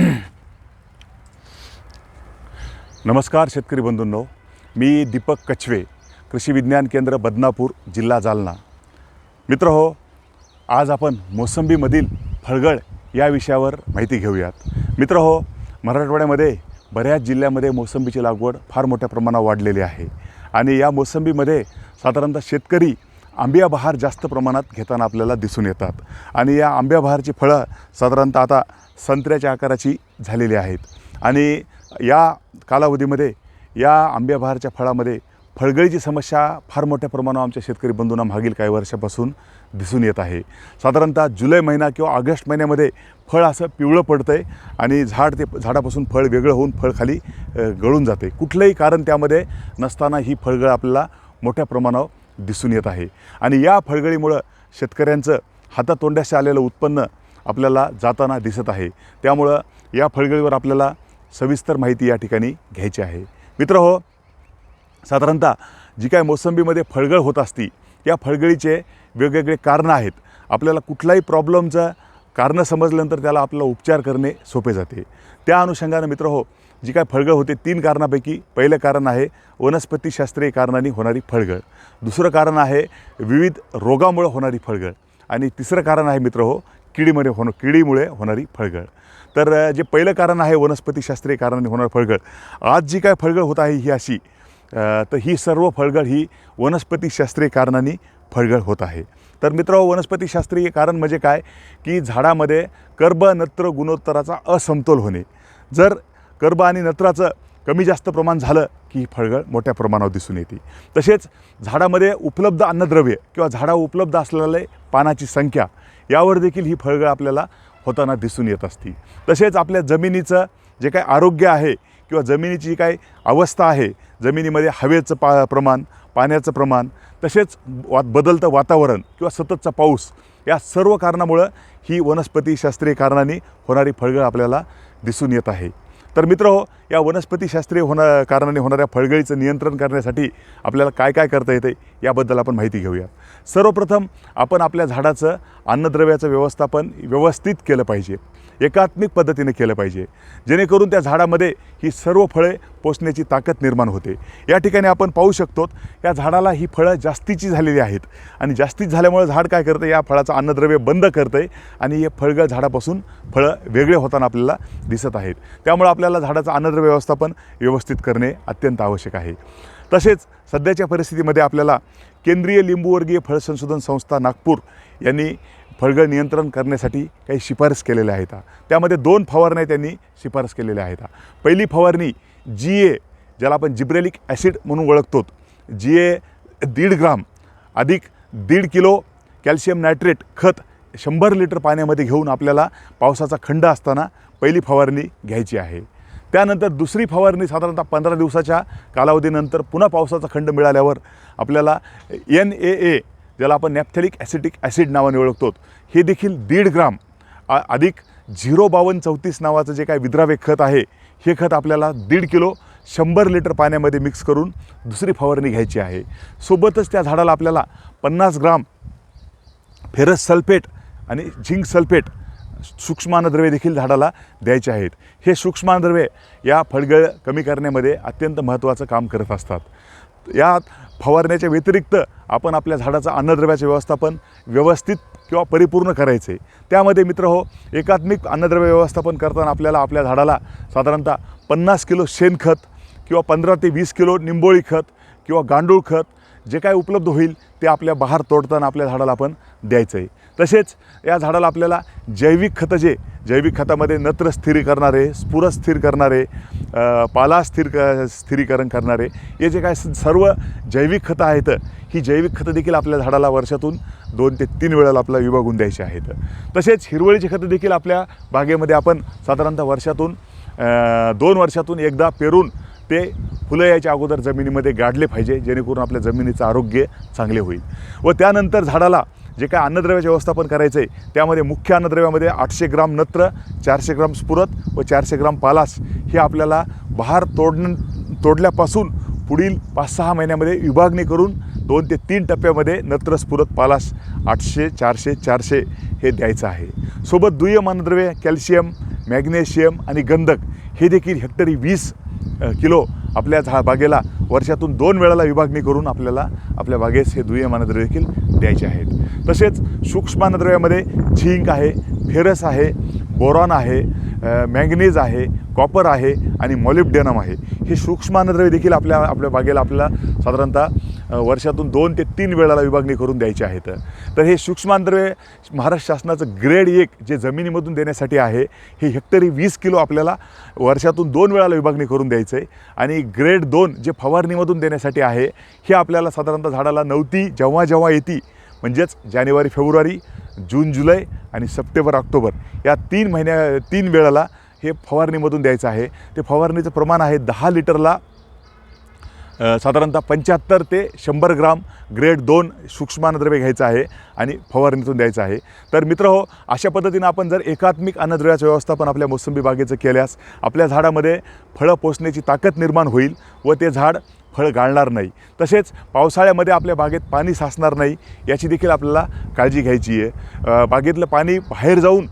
नमस्कार शेतकरी बंधूंनो. मी दीपक कछवे कृषी विज्ञान केंद्र बदनापूर जिल्हा जालना. मित्र हो आज आपण मोसंबीमधील फळगळ या विषयावर माहिती घेऊयात. मित्र हो मराठवाड्यामध्ये बऱ्याच जिल्ह्यामध्ये मोसंबीची लागवड फार मोठ्या प्रमाणावर वाढलेली आहे. आणि या मोसंबीमध्ये साधारणतः शेतकरी आंबिया बहार जास्त प्रमाणात घेताना आपल्याला दिसून येतात. आणि या आंब्या बहारची फळं साधारणतः आता संत्र्याच्या आकाराची झालेली आहेत. आणि या कालावधीमध्ये या आंब्या बहारच्या फळामध्ये फळगळीची समस्या फार मोठ्या प्रमाणावर आमच्या शेतकरी बंधूंना मागील काही वर्षापासून दिसून येत आहे. साधारणतः जुलै महिना किंवा ऑगस्ट महिन्यामध्ये फळ असं पिवळं पडतं आहे आणि झाड ते झाडापासून फळ वेगळं होऊन फळ खाली गळून जाते. कुठलंही कारण त्यामध्ये नसताना ही फळगळ आपल्याला मोठ्या प्रमाणावर दिसून येत आहे. आणि या फळगळीमुळं शेतकऱ्यांचं हातातोंड्याशी आलेलं उत्पन्न आपल्याला जाताना दिसत आहे. त्यामुळं या फळगळीवर आपल्याला सविस्तर माहिती या ठिकाणी घ्यायची आहे. मित्र हो साधारणतः जी काय मोसंबीमध्ये फळगळ होत असती या फळगळीचे वेगवेगळे कारणं आहेत. आपल्याला कुठलाही प्रॉब्लेमचं कारणं समजल्यानंतर त्याला आपला उपचार करणे सोपे जाते. त्या अनुषंगानं मित्र हो जी काय फळगळ होते तीन कारणापैकी. पहिलं कारण आहे वनस्पतीशास्त्रीय कारणांनी होणारी फळगळ. दुसरं कारण आहे विविध रोगामुळे होणारी फळगळ. आणि तिसरं कारण आहे मित्र हो किडीमध्ये होणं किडीमुळे होणारी फळगळ. तर जे पहिलं कारण आहे वनस्पतीशास्त्रीय कारणाने होणारी फळगळ आज जी काय फळगळ होत आहे ही अशी तर ही सर्व फळगळ ही वनस्पतीशास्त्रीय कारणांनी फळगळ होत आहे. तर मित्र हो, वनस्पतीशास्त्रीय कारण म्हणजे काय? की झाडामध्ये कर्बनत्र गुणोत्तराचा असमतोल होणे. जर कर्ब आणि नत्राचं कमी जास्त प्रमाण झालं की ही फळगळ मोठ्या प्रमाणावर दिसून येते. तसेच झाडामध्ये उपलब्ध अन्नद्रव्य किंवा झाडावर उपलब्ध असलेले पानाची संख्या यावर देखील ही फळगळ आपल्याला होताना दिसून येत असते. तसेच आपल्या जमिनीचं जे काही आरोग्य आहे किंवा जमिनीची काय काही अवस्था आहे जमिनीमध्ये हवेचं पा प्रमाण पाण्याचं प्रमाण तसेच वा बदलतं वातावरण किंवा सततचा पाऊस या सर्व कारणामुळं ही वनस्पतीशास्त्रीय कारणाने होणारी फळगळ आपल्याला दिसून येत आहे. तर मित्र हो या वनस्पतीशास्त्रीय होणा कारणाने होणाऱ्या फळगळीचं नियंत्रण करण्यासाठी आपल्याला काय काय करता येते? याबद्दल आपण माहिती घेऊया. सर्वप्रथम आपण आपल्या झाडाचं अन्नद्रव्याचं व्यवस्थापन व्यवस्थित केलं पाहिजे. एकात्मिक पद्धतीने केलं पाहिजे. जेणेकरून त्या झाडामध्ये ही सर्व फळे पोचण्याची ताकद निर्माण होते. या ठिकाणी आपण पाहू शकतो या झाडाला ही फळं जास्तीची झालेली आहेत. आणि जास्तीत झाल्यामुळे झाड काय करतं या फळाचं अन्नद्रव्य बंद करतं आहे आणि हे फळगळ झाडापासून फळं वेगळे होताना आपल्याला दिसत आहेत. त्यामुळे आपल्याला झाडाचं अन्नद्रव्य व्यवस्थापन व्यवस्थित करणे अत्यंत आवश्यक आहे. तसेच सध्याच्या परिस्थितीमध्ये आपल्याला केंद्रीय लिंबूवर्गीय फळ संशोधन संस्था नागपूर यांनी फळगळ नियंत्रण करण्यासाठी काही शिफारस केलेल्या आहेत. त्यामध्ये दोन फवारण्या त्यांनी शिफारस केलेल्या आहेत. पहिली फवारणी जी ए ज्याला आपण जिब्रेलिक ॲसिड म्हणून ओळखतो जी ए दीड ग्राम अधिक दीड किलो कॅल्शियम नायट्रेट खत शंभर लिटर पाण्यामध्ये घेऊन आपल्याला पावसाचा खंड असताना पहिली फवारणी घ्यायची आहे. त्यानंतर दुसरी फवारणी साधारणतः पंधरा दिवसाच्या कालावधीनंतर पुन्हा पावसाचा खंड मिळाल्यावर आपल्याला एन ए ए ज्याला आपण नॅपथॅलिक ॲसिटिक ॲसिड नावाने ओळखतो हे देखील दीड ग्राम अधिक झिरो बावन्न चौतीस नावाचं जे काय विद्रावे खत आहे हे खत आपल्याला दीड किलो शंभर लिटर पाण्यामध्ये मिक्स करून दुसरी फवारणी घ्यायची आहे. सोबतच त्या झाडाला आपल्याला पन्नास ग्राम फेरस सल्फेट आणि झिंक सल्फेट सूक्ष्मानद्रव्ये देखील झाडाला द्यायचे आहेत. हे सूक्ष्मानद्रव्ये या फळगळ कमी करण्यामध्ये अत्यंत महत्त्वाचं काम करत असतात. यात फवारण्याच्या व्यतिरिक्त आपण आपल्या झाडाचं अन्नद्रव्याचे व्यवस्थापन व्यवस्थित किंवा परिपूर्ण करायचे. त्यामध्ये मित्र हो एकात्मिक अन्नद्रव्य व्यवस्थापन करताना आपल्याला आपल्या झाडाला साधारणतः पन्नास किलो शेणखत किंवा पंधरा ते वीस किलो निंबोळी खत किंवा गांडूळ खत जे काय उपलब्ध होईल ते आपल्या बहार तोडताना आपल्या झाडाला आपण द्यायचं आहे तसेच या झाडाला आपल्याला जैविक खतं जे जैविक खतामध्ये नत्र स्थिर करणारे स्फुर स्थिर करणारे पाला स्थिर क स्थिरीकरण करणारे हे जे काय स- सर्व जैविक खतं आहेत ही जैविक खतं देखील आपल्या झाडाला वर्षातून दोन ते तीन वेळेला आपल्याला विभागून द्यायची आहेत. तसेच हिरवळीची खतं देखील आपल्या बागेमध्ये आपण साधारणतः वर्षातून दोन वर्षातून एकदा पेरून ते फुलं यायच्या अगोदर जमिनीमध्ये गाडले पाहिजे जेणेकरून आपल्या जमिनीचं आरोग्य चांगले होईल. व त्यानंतर झाडाला जे काय अन्नद्रव्याचे व्यवस्थापन करायचं आहे त्यामध्ये मुख्य अन्नद्रव्यामध्ये आठशे ग्राम नत्र चारशे ग्राम स्फुरत व चारशे ग्राम पालास हे आपल्याला बहार तोडण तोडल्यापासून पुढील पाच सहा महिन्यामध्ये विभागणी करून दोन ते तीन टप्प्यामध्ये नत्र स्फुरत पालास आठशे चारशे चारशे हे द्यायचं आहे. सोबत दुय्यम अन्नद्रव्ये कॅल्शियम मॅग्नेशियम आणि गंधक हे देखील हेक्टरी वीस किलो आपल्या झा बागेला वर्षातून दोन वेळाला विभागणी करून आपल्याला आपल्या बागेस हे दुय्यमानद्रव्य देखील द्यायचे आहेत. तसेच सूक्ष्मानद्रव्यामध्ये झिंक आहे फेरस आहे बोरॉन आहे मॅंगनीज आहे कॉपर आहे आणि मॉलिब्डेनम आहे. हे सूक्ष्मानद्रव्य देखील आपल्या आपल्या बागेला आपल्याला साधारणतः वर्षातून दोन ते तीन वेळाला विभागणी करून द्यायची आहेत तर हे सूक्ष्म महाराष्ट्र शासनाचं ग्रेड एक जे जमिनीमधून देण्यासाठी आहे हे हेक्टरी वीस किलो आपल्याला वर्षातून दोन वेळाला विभागणी करून द्यायचं आहे. आणि ग्रेड दोन जे फवारणीमधून देण्यासाठी आहे हे आपल्याला साधारणतः झाडाला नव्हती जेव्हा जेव्हा येती म्हणजेच जानेवारी फेब्रुवारी जून जुलै आणि सप्टेंबर ऑक्टोबर या तीन महिन्या तीन वेळाला हे फवारणीमधून द्यायचं आहे. ते फवारणीचं प्रमाण आहे दहा लिटरला साधारणतः पंच्याहत्तर ते शंभर ग्राम ग्रेड दोन सूक्ष्मानद्रव्य घ्यायचं आहे आणि फवारणीतून द्यायचं आहे. तर मित्र हो अशा पद्धतीनं आपण जर एकात्मिक अन्नद्रव्याचं व्यवस्थापन आपल्या मोसंबी बागेचं केल्यास आपल्या झाडामध्ये फळं पोचण्याची ताकद निर्माण होईल व ते झाड फळ गाळणार नाही. तसेच पावसाळ्यामध्ये आपल्या बागेत पाणी साचणार नाही याची देखील आपल्याला काळजी घ्यायची आहे. बागेतलं पाणी बाहेर जाऊन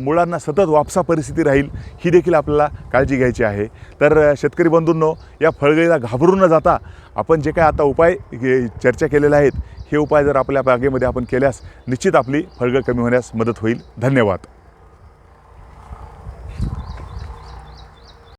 मुळांना सतत वापसा परिस्थिती राहील ही देखील आपल्याला काळजी घ्यायची आहे. तर शेतकरी बंधूंनो या फळगळीला घाबरून न जाता आपण जे काय आता उपाय चर्चा केलेले आहेत हे उपाय जर आपल्या बागेमध्ये आपण केल्यास निश्चित आपली फळगळ कमी होण्यास मदत होईल. धन्यवाद.